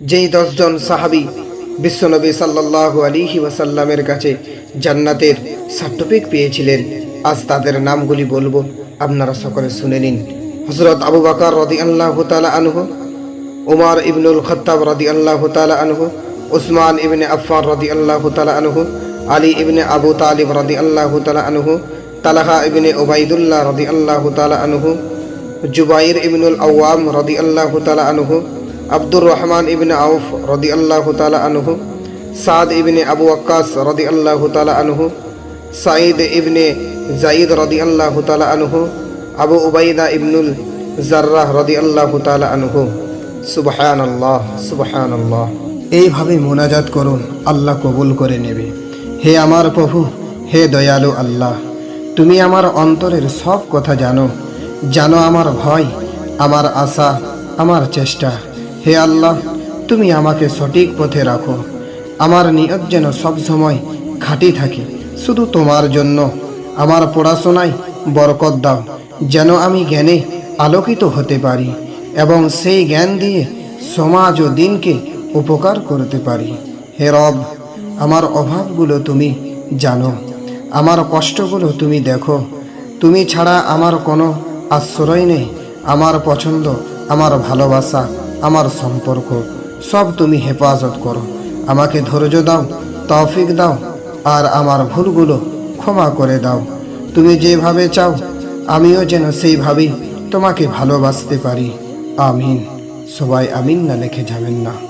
যেই দশজন সাহাবি বিশ্বনবী সাল্লাল্লাহু আলিহি ওয়াসাল্লামের কাছে জান্নাতের সার্টিফিক পেয়েছিলেন, আজ তাদের নামগুলি বলব, আপনারা সকলে শুনে নিন। হজরত আবু বাকার রদি আল্লাহ তালা আনহু, উমার ইবনুল খত্তাব রদি আল্লাহ তালা আনহু, উসমান ইবনে আফফার রদি আল্লাহ তালা আনহু, আলী ইবনে আবু তালিব রদি আল্লাহ তালা আনহু, তালাহা ইবনে ওবাইদুল্লাহ রদি আল্লাহ তালা আনহু, জুবাইর ইবনুল আওয়াম রদি আল্লাহ তালা আনহু আব্দুর রহমান ইবনে আউফ রদি আল্লাহ তালা আনহু, সাদ ইবনে আবু আক্কাস রদি আল্লাহ তালা আনহু, সাঈদ ইবনে জাইদ রদি আল্লাহ তালা আনহু, আবু উবাইদা ইবনুল জার্রাহ রদি আল্লাহ তালা আনহু। সুবহান আল্লাহ সুবহান আল্লাহ এইভাবে মোনাজাত করুন, আল্লাহ কবুল করে নেবে। হে আমার প্রভু, হে দয়ালু আল্লাহ, তুমি আমার অন্তরের সব কথা জানো। জানো আমার ভয়, আমার আশা, আমার চেষ্টা। হে আল্লাহ, তুমি আমাকে সঠিক পথে রাখো। আমার নিয়ত যেন সবসময় খাঁটি থাকে। শুধু তোমার জন্য আমার পড়াশোনায় বরকত দাও, যেন আমি জ্ঞানে আলোকিত হতে পারি এবং সেই জ্ঞান দিয়ে সমাজ ও দিনকে উপকার করতে পারি। হে রব, আমার অভাবগুলো তুমি জানো, আমার কষ্টগুলো তুমি দেখো। তুমি ছাড়া আমার কোনো আশ্রয় নেই, আমার পছন্দ, আমার ভালোবাসা আমার সম্পর্ক। সব তুমি হেফাজত করো। আমাকে ধৈর্য দাও, তৌফিক দাও, আর আমার ভুলগুলো ক্ষমা করে দাও। তুমি যেভাবে চাও, আমিও যেন সেইভাবেই তোমাকে ভালোবাসতে পারি। আমিন। সবাই আমিন না লিখে যাবেন না।